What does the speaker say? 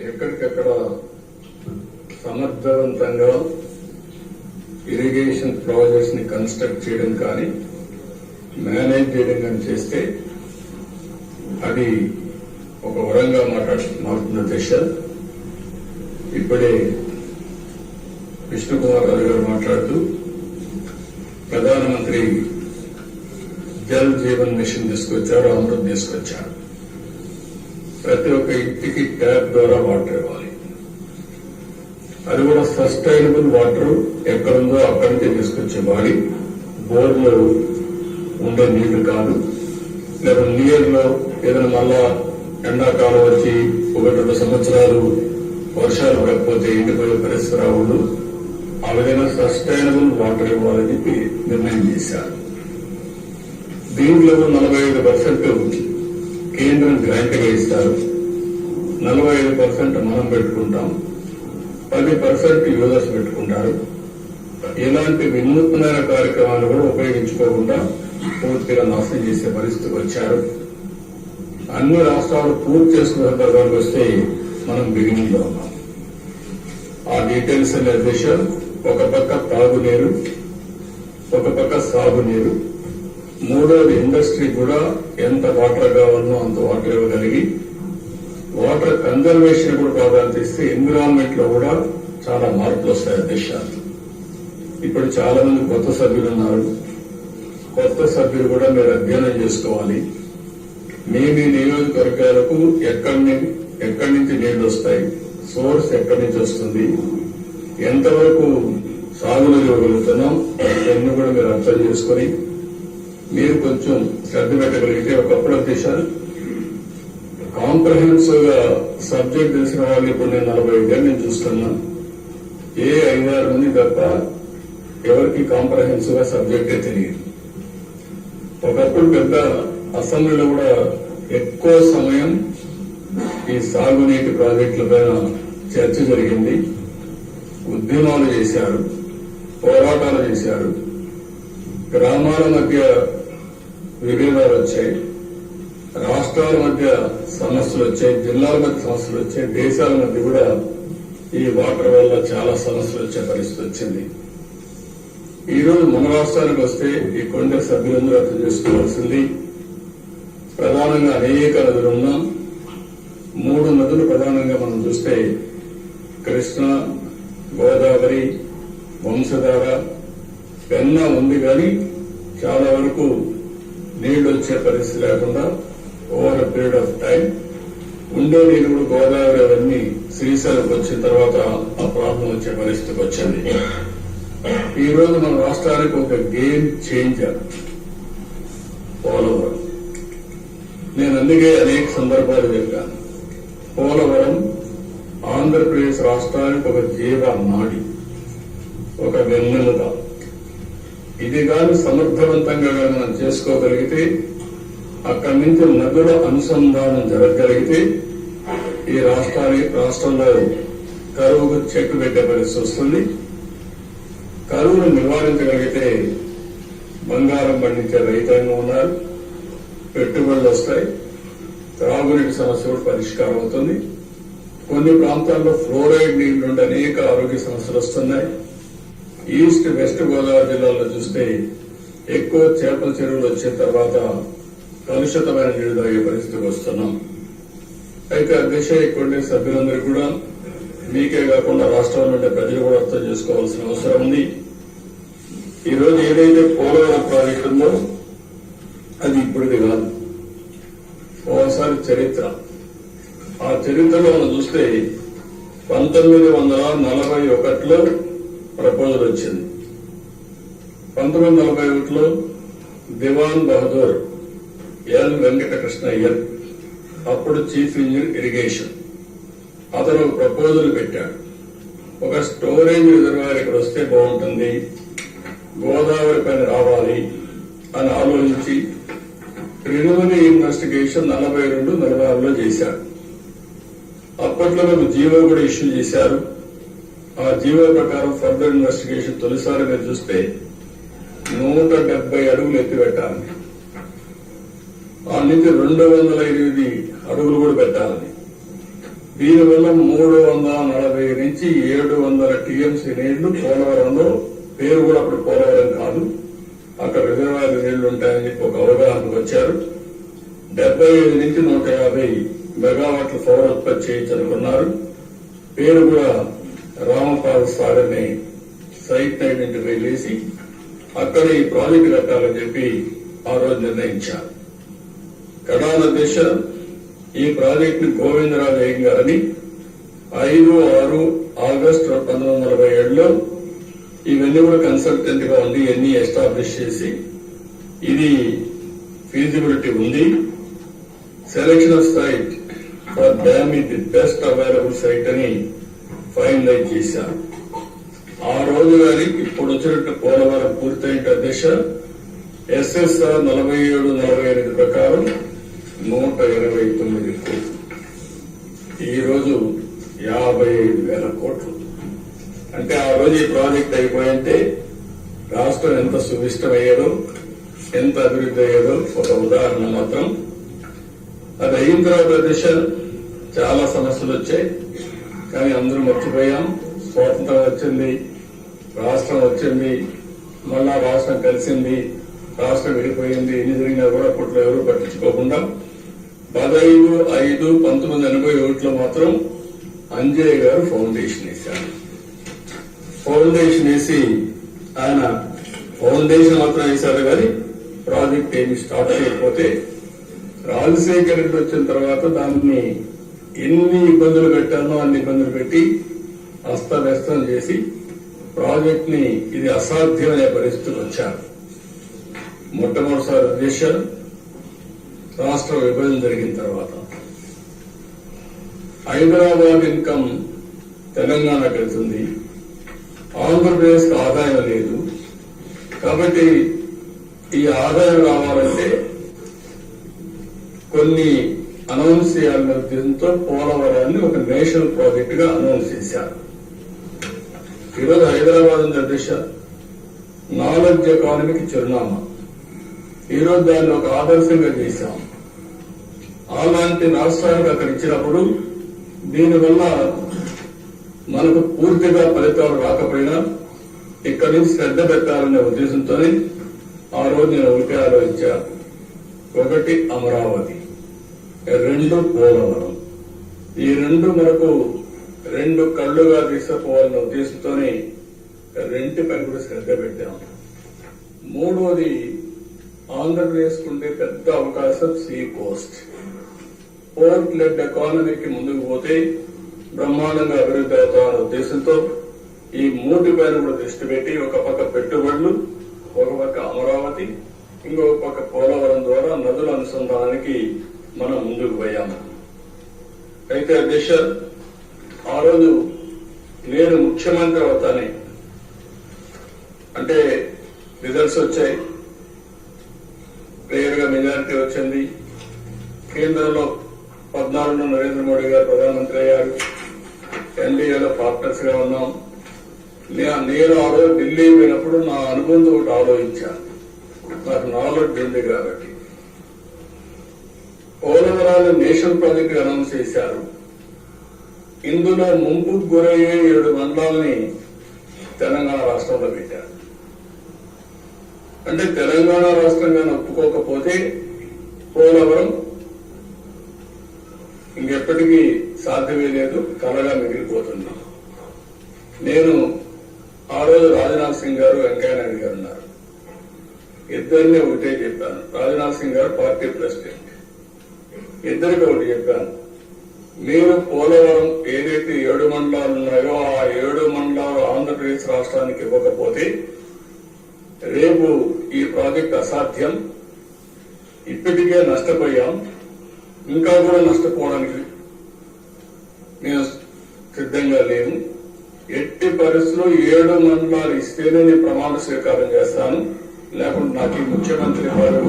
ఎక్కడికక్కడ సమర్థవంతంగా irrigation ప్రాజెక్ట్స్ని construct చేయడం కానీ మేనేజ్ చేయడం కానీ చేస్తే అది ఒక వరంగా మాట్లాడు మారుతున్న దశ. ఇప్పుడే విష్ణుకుమార్ రాజు గారు మాట్లాడుతూ ప్రధానమంత్రి జల్ జీవన్ మిషన్ తీసుకొచ్చారు అమృత్ తీసుకొచ్చారు ప్రతి ఒక్క ఇంటికి ట్యాప్ ద్వారా వాటర్ ఇవ్వాలి. అది కూడా సస్టైనబుల్ వాటర్ ఎక్కడుందో అక్కడి నుంచి తీసుకొచ్చే వాడి బోర్లో ఉండే నీళ్ళు కాదు. లేదా నీళ్ళలో ఏదైనా మళ్ళా ఎండాకాలం వచ్చి ఒకటి రెండు సంవత్సరాలు వర్షాలు పడకపోతే ఎండిపోయే పరిస్థితి రావుడు ఆ విధంగా సస్టైనబుల్ వాటర్ ఇవ్వాలని చెప్పి నిర్ణయం చేశారు. దీంట్లో నలభై ఐదు పర్సెంట్ కేంద్రం గ్రాంట్ ఇస్తారు నలభై ఐదు పర్సెంట్ మనం పెట్టుకుంటాం. పది పర్సెంట్ యూజర్స్ పెట్టుకుంటారు. ఎలాంటి వినూత్న కార్యక్రమాలు కూడా ఉపయోగించుకోకుండా పూర్తిగా నాశనం చేసే పరిస్థితికి వచ్చారు. అన్ని రాష్ట్రాలు పూర్తి చేసుకున్న సందర్భానికి వస్తే మనం బిగినింగ్లో ఉన్నాం. ఆ డీటెయిల్స్ అనే ఒక పక్క తాగునీరు ఒక పక్క సాగునీరు మూడోది ఇండస్ట్రీ కూడా ఎంత వాటర్ కావాలనో అంత వాటర్ ఇవ్వగలిగి వాటర్ కన్జర్వేషన్ కూడా ప్రాధాన్యత ఇస్తే ఎన్విరాన్మెంట్లో కూడా చాలా మార్పులు వస్తాయి దిశ ఇప్పుడు చాలా మంది కొత్త సభ్యులు ఉన్నారు. కొత్త సభ్యులు కూడా మీరు అధ్యయనం చేసుకోవాలి. మీ మీ నియోజకవర్గాలకు ఎక్కడి ఎక్కడి నుంచి నీళ్ళు వస్తాయి సోర్స్ ఎక్కడి నుంచి వస్తుంది ఎంతవరకు సాగులు ఇవ్వగలుగుతున్నాం ఇవన్నీ కూడా మీరు అర్థం చేసుకొని మీరు కొంచెం శ్రద్ధ పెట్టగలిగితే ఒకప్పుడు దేశాలు కాంప్రహెన్సివ్గా సబ్జెక్ట్ తెలిసిన వాళ్ళు ఇప్పుడు నేను నలభై ఐదేళ్ళు నేను చూస్తున్నా. ఏ ఐదారు మంది తప్ప ఎవరికి కాంప్రహెన్సివ్గా సబ్జెక్టే తెలియదు. ఒకప్పుడు పెద్ద అసెంబ్లీలో కూడా ఎక్కువ సమయం ఈ సాగునీటి ప్రాజెక్టుల పైన చర్చ జరిగింది. ఉద్యమాలు చేశారు. పోరాటాలు చేశారు. గ్రామాల మధ్య విభేదాలు వచ్చాయి రాష్ట్రాల మధ్య సమస్యలు వచ్చాయి జిల్లాల మధ్య సమస్యలు వచ్చాయి దేశాల మధ్య కూడా ఈ వాటర్ వల్ల చాలా సమస్యలు వచ్చే పరిస్థితి వచ్చింది. ఈ రోజు మన రాష్ట్రానికి వస్తే ఈ కొండ సభ్యులందరూ అర్థం చేసుకోవాల్సింది ప్రధానంగా అనేక నదులు ఉన్నాం. మూడు నదులు ప్రధానంగా మనం చూస్తే కృష్ణ గోదావరి వంశధార పెన్న ఉంది కానీ చాలా వరకు నీళ్ళు వచ్చే పరిస్థితి లేకుండా ఓవర్ పీరియడ్ ఆఫ్ టైం ఉండే నీళ్ళు కూడా గోదావరి అవన్నీ శ్రీశైలంకి వచ్చిన తర్వాత ఆ ప్రాబ్లం వచ్చే పరిస్థితికి వచ్చింది ఈ రోజు మన రాష్ట్రానికి ఒక గేమ్ చేంజర్ పోలవరం. నేను అందుకే అనేక సందర్భాలు చెప్పాను. పోలవరం ఆంధ్రప్రదేశ్ రాష్ట్రానికి ఒక జీవ నాడి ఒక వెన్నెలుగా ఇది కానీ సమర్థవంతంగా మనం చేసుకోగలిగితే అక్కడి నుంచి నదుల అనుసంధానం జరగగలిగితే ఈ రాష్ట్రానికి రాష్ట్రంలో కరువుకు చెట్టు పెట్టే పరిస్థితి వస్తుంది. కరువును నివారించగలిగితే బంగారం పండించే రైతాంగం ఉన్నారు పెట్టుబడులు వస్తాయి త్రాగునీటి సమస్య కూడా పరిష్కారం అవుతుంది. కొన్ని ప్రాంతాల్లో ఫ్లోరైడ్ నీళ్ళు నుండి అనేక ఆరోగ్య సమస్యలు వస్తున్నాయి. ఈస్ట్ వెస్ట్ గోదావరి జిల్లాలో చూస్తే ఎక్కువ చేపల చెరువులు వచ్చిన తర్వాత కలుషితమైన నీరు తాగే పరిస్థితికి వస్తున్నాం. అయితే ఆ దిశ ఇక్కడ సభ్యులందరూ కూడా. మీకే కాకుండా రాష్ట్రాల ఉండే ప్రజలు కూడా అర్థం చేసుకోవాల్సిన అవసరం ఉంది. ఈ రోజు ఏదైతే పోలవరం ప్రాజెక్టు ఉందో అది ఇప్పుడుది కాదు. ఓసారి చరిత్ర. ఆ చరిత్రలో మనం చూస్తే పంతొమ్మిది వందల నలభై ఒకటిలో ప్రపోజల్ వచ్చింది. పంతొమ్మిది నలభై ఒకటిలో దివాన్ బహదూర్ ఎల్ వెంకటకృష్ణయ్యర్ అప్పుడు చీఫ్ ఇంజనీర్ ఇరిగేషన్. అతను ఒక ప్రపోజల్ పెట్టాడు. ఒక స్టోరేజ్ రిజర్వాయర్ ఇక్కడ వస్తే బాగుంటుంది గోదావరి పైన రావాలి అని ఆలోచించి ప్రిలిమినరీ ఇన్వెస్టిగేషన్ నలభై రెండు నలభై ఆరులో చేశారు అప్పట్లో మేము జీవో కూడా ఇష్యూ చేశారు. ఆ జీవో ప్రకారం ఫర్దర్ ఇన్వెస్టిగేషన్ తొలిసారి మీరు చూస్తే నూట డెబ్బై అడుగులు ఎత్తిపెట్టాలని ఆ నుంచి రెండు వందల ఎనిమిది అడుగులు కూడా పెట్టాలని. దీనివల్ల మూడు వందల నలభై నుంచి ఏడు వందల టీఎంసీ నీళ్ళు పోలవరంలో పేరు కూడా అప్పుడు పోలవరం కాదు. అక్కడ రిజర్వాయర్ నీళ్ళు ఉంటాయని చెప్పి ఒక అవగాహనకు వచ్చారు. డెబ్బై ఐదు నుంచి నూట యాభై మెగావాట్ల పవర్ ఉత్పత్తి చేయించనుకున్నారు. పేరు కూడా రామపాల్ సార్ అనే సైట్ ఐడెంటిఫై వెళ్ళేసి అక్కడ ఈ ప్రాజెక్టు కట్టాలని చెప్పి ఆ రోజు నిర్ణయించారు. కడాల దిశ ఈ ప్రాజెక్టు గోవిందరాజు అయ్యంగారని ఐదు ఆరు ఆగస్టు పంతొమ్మిది వందల ఏడులో ఇవన్నీ కూడా కన్సల్టెంట్గా ఉంది ఇవన్నీ ఎస్టాబ్లిష్ చేసి ఇది ఫీజిబిలిటీ ఉంది. Selection of site for dam ఇది బెస్ట్ అవైలబుల్ సైట్ అని ఫైనలైజ్ చేశారు ఆ రోజు గారి ఇప్పుడు వచ్చినట్టు పోలవరం పూర్తయిన దిశ ఎస్ఎస్ఆర్ నలభై ఏడు నలభై ఎనిమిది ప్రకారం నూట ఇరవై తొమ్మిది కోట్లు. ఈరోజు యాభై ఐదు వేల కోట్లు. అంటే ఆ రోజు ఈ ప్రాజెక్ట్ అయిపోయింటే రాష్ట్రం ఎంత సువిష్టమయ్యేదో ఎంత అభివృద్ధి అయ్యేదో ఒక ఉదాహరణ మాత్రం. అది అయిన తర్వాత దిశ చాలా సమస్యలు వచ్చాయి. కానీ అందరూ మర్చిపోయాం. స్వాతంత్రం వచ్చింది రాష్ట్రం వచ్చింది మళ్ళా రాష్ట్రం కలిసింది రాష్ట్రం విడిపోయింది ఎన్ని జరిగినా కూడా అప్పట్లో ఎవరు పట్టించుకోకుండా పదహైదు ఐదు పంతొమ్మిది ఎనభై ఒకటిలో మాత్రం అంజయ్ గారు ఫౌండేషన్ వేశారు. ఫౌండేషన్ వేసి ఆయన ఫౌండేషన్ మాత్రం వేశారు కానీ ప్రాజెక్ట్ ఏమి స్టార్ట్ చేయకపోతే రాజశేఖర్ రెడ్డి వచ్చిన తర్వాత దాన్ని ఎన్ని ఇబ్బందులు పెట్టానో అన్ని ఇబ్బందులు పెట్టి అస్తవ్యస్తం చేసి ప్రాజెక్ట్ని ఇది అసాధ్యమనే పరిస్థితులు వచ్చారు. మొట్టమొదటిసారి దేశం రాష్ట్ర విభజన జరిగిన తర్వాత. హైదరాబాద్ ఇన్కమ్ తెలంగాణకు వెళ్తుంది ఆంధ్రప్రదేశ్ ఆదాయం లేదు. కాబట్టి ఈ ఆదాయం రావాలంటే కొన్ని అనౌన్స్ చేయాలనే ఉద్దేశంతో పోలవరాన్ని ఒక నేషనల్ ప్రాజెక్ట్గా అనౌన్స్ చేశారు. ఈరోజు హైదరాబాద్ ఉన్న దిశ నాలెడ్జ్ ఎకానమీకి చిరునామా. ఈరోజు దాన్ని ఒక ఆదర్శంగా చేశాం. అలాంటి రాష్ట్రానికి అక్కడ ఇచ్చినప్పుడు దీనివల్ల మనకు పూర్తిగా ఫలితాలు రాకపోయినా ఇక్కడి నుంచి శ్రద్ధ పెట్టాలనే ఉద్దేశంతో ఆ రోజు నేను ఒకటి ఆలోచించాను ఒకటి అమరావతి. రెండు పోలవరం. ఈ రెండు మనకు రెండు కళ్ళుగా తీసుకుపోవాలన్న ఉద్దేశంతోనే రెంటిపై కూడా శ్రద్ధ పెట్టాం. మూడోది ఆంధ్రప్రదేశ్ ఉండే పెద్ద అవకాశం సీ కోస్ట్. పోర్ట్ లెడ్ ఎకానమీకి ముందుకు పోతే బ్రహ్మాండంగా అభివృద్ధి అవుతామన్న ఉద్దేశంతో ఈ మూటి పైన కూడా దృష్టి పెట్టి ఒక పక్క పెట్టుబడులు ఒక పక్క అమరావతి ఇంకొక పక్క పోలవరం ద్వారా నదుల అనుసంధానానికి మనం ముందుకు పోయాము అయితే దిశ ఆ రోజు నేను ముఖ్యమంత్రి అవుతానే అంటే రిజల్ట్స్ వచ్చాయి. క్లియర్గా మెజారిటీ వచ్చింది. కేంద్రంలో పద్నాలుగులో నరేంద్ర మోడీ గారు ప్రధానమంత్రి అయ్యారు. ఎన్డీఏలో పార్ట్నర్స్గా ఉన్నాం. నేను ఆ రోజు ఢిల్లీ పోయినప్పుడు నా అనుబంధం ఒకటి ఆలోచించాను. నాకు నాలెడ్జ్ ఉంది కాబట్టి. పోలవరాలు నేషనల్ ప్రాజెక్ట్ అనౌన్స్ చేశారు. ఇందులో ముంపు గురయ్యే ఏడు మండలాలని తెలంగాణ రాష్ట్రంలో పెట్టారు. అంటే తెలంగాణ రాష్ట్రంగా ఒప్పుకోకపోతే పోలవరం ఇంకెప్పటికీ సాధ్యమే లేదు కలగా మిగిలిపోతుంది నేను ఆ రోజు రాజ్నాథ్ సింగ్ గారు వెంకయ్యనాయుడు గారు ఉన్నారు. ఇద్దరిని ఒకటే చెప్పాను. రాజ్నాథ్ సింగ్ గారు పార్టీ ప్రెసిడెంట్. ఇద్దరికి ఒకటి చెప్పాను. మీరు పోలవరం ఏదైతే ఏడు మండలాలు ఉన్నాయో ఆ ఏడు మండలాలు ఆంధ్రప్రదేశ్ రాష్ట్రానికి ఇవ్వకపోతే రేపు ఈ ప్రాజెక్ట్ అసాధ్యం. ఇప్పటికే నష్టపోయాం. ఇంకా కూడా నష్టపోవడానికి నేను సిద్ధంగా లేను. ఎట్టి పరిస్థితుల్లో ఏడు మండలాలు ఇస్తేనే నేను ప్రమాణ స్వీకారం చేస్తాను. లేకుంటే నాకు ఈ ముఖ్యమంత్రి వారు